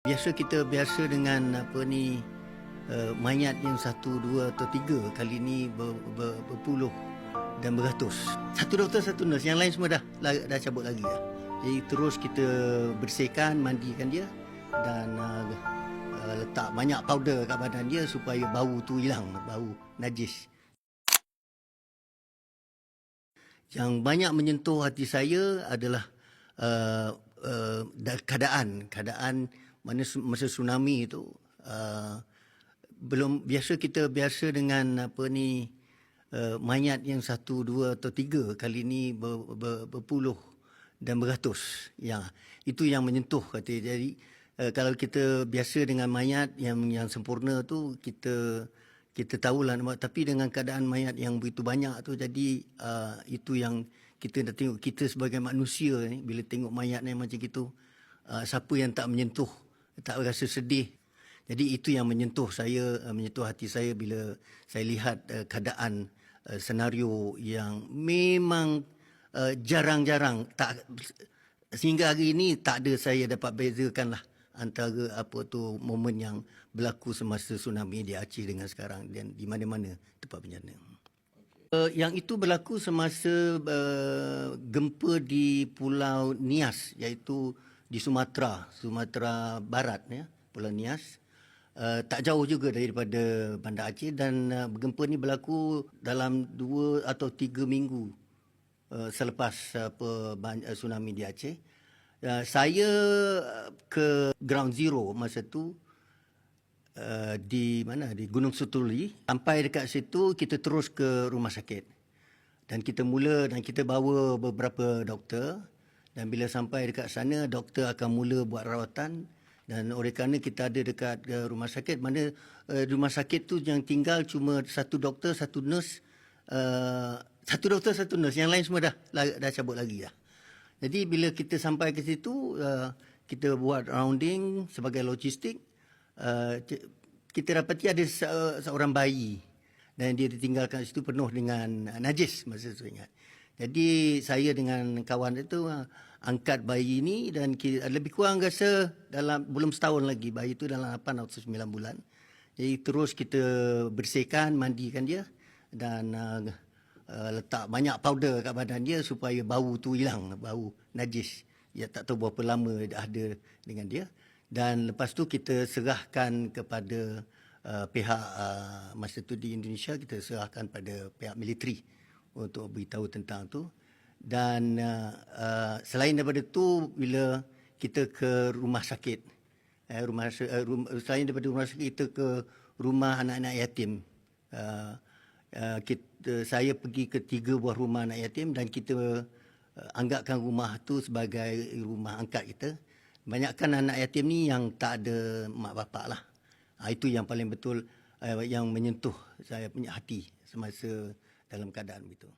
Biasa kita biasa dengan apa ni uh, mayat yang satu, dua atau tiga kali ni ber, ber, berpuluh dan beratus. Satu doktor, satu nurse. Yang lain semua dah dah, dah cabut lagi dah. Jadi terus kita bersihkan, mandikan dia dan uh, uh, letak banyak powder kat badan dia supaya bau tu hilang, bau najis. Yang banyak menyentuh hati saya adalah uh, uh, keadaan keadaan mana masa tsunami itu uh, belum biasa kita biasa dengan apa ni uh, mayat yang satu dua atau tiga kali ni ber, ber, berpuluh dan beratus. Ya itu yang menyentuh kata jadi uh, kalau kita biasa dengan mayat yang yang sempurna tu kita kita tahulah tapi dengan keadaan mayat yang begitu banyak tu jadi uh, itu yang kita dah tengok. Kita sebagai manusia ni bila tengok mayat ni macam gitu uh, siapa yang tak menyentuh tak rasa sedih jadi itu yang menyentuh saya uh, menyentuh hati saya bila saya lihat uh, keadaan uh, senario yang memang uh, jarang-jarang tak sehingga hari ini tak ada saya dapat bezakan lah antara apa tu momen yang berlaku semasa tsunami di Aceh dengan sekarang dan di mana-mana tempat bencana. Uh, yang itu berlaku semasa uh, gempa di Pulau Nias iaitu di Sumatera, Sumatera Barat ya, Pulau Nias. Uh, tak jauh juga daripada Bandar Aceh dan uh, gempa ni berlaku dalam dua atau tiga minggu uh, selepas apa uh, tsunami di Aceh. Uh, saya ke ground zero masa tu uh, di mana di Gunung Sutuli sampai dekat situ kita terus ke rumah sakit dan kita mula dan kita bawa beberapa doktor dan bila sampai dekat sana doktor akan mula buat rawatan. Dan oleh kerana kita ada dekat uh, rumah sakit mana uh, rumah sakit tu yang tinggal cuma satu doktor satu nurse uh, satu doktor satu nurse. Yang lain semua dah dah, dah cabut lagi dah. Jadi bila kita sampai ke situ uh, kita buat rounding sebagai logistik uh, kita dapati ada se- seorang bayi. Dan dia ditinggalkan situ penuh dengan najis masa tu ingat. Jadi saya dengan kawan itu uh, angkat bayi ini dan lebih kurang rasa dalam belum setahun lagi bayi itu dalam 8 atau 9 bulan. Jadi terus kita bersihkan, mandikan dia dan uh, uh, letak banyak powder kat badan dia supaya bau tu hilang, bau najis. Ya tak tahu berapa lama dah ada dengan dia dan lepas tu kita serahkan kepada uh, pihak uh, masa tu di Indonesia kita serahkan pada pihak militeri untuk beritahu tentang tu. Dan uh, uh, selain daripada tu bila kita ke rumah sakit eh, rumah, uh, rum, selain daripada rumah sakit kita ke rumah anak-anak yatim. Uh, uh, kita, saya pergi ke tiga buah rumah anak yatim dan kita uh, anggapkan rumah tu sebagai rumah angkat kita. Banyakkan anak yatim ni yang tak ada mak bapak lah. Ha, itu yang paling betul uh, yang menyentuh saya punya hati semasa dalam keadaan begitu.